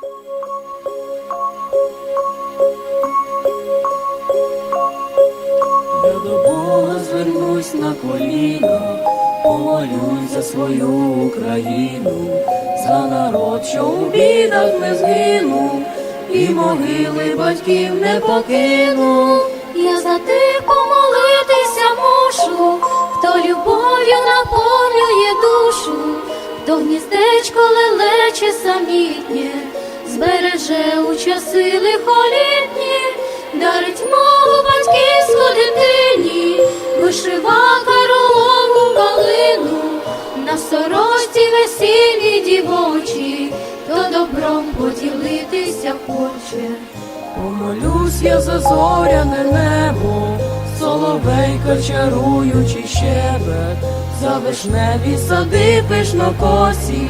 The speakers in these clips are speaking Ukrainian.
Я до Бога звернусь на коліна, помолюсь за свою Україну, за народ, що у бідах не згинув, і могили батьків не покинув. Я за тих помолитися мушу, хто любов'ю наповнює душу, хто гніздечко лелече самітнє, збереже у часи лихолітні, дарить мову батьківську дитині, вишивака ролову калину, на сорочці весільні дівочі, хто добром поділитися хоче. Помолюсь я за зоряне небо, соловейка чаруючи щебет, за вишневі сади пишнокосі,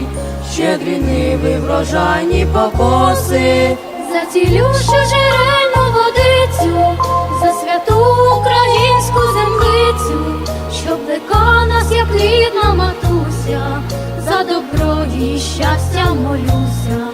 щедрі ниви врожайні покоси. За цілющу джерельну водицю, за святу українську землицю, щоб пекла нас, як рідна матуся, за добро і щастя молюся.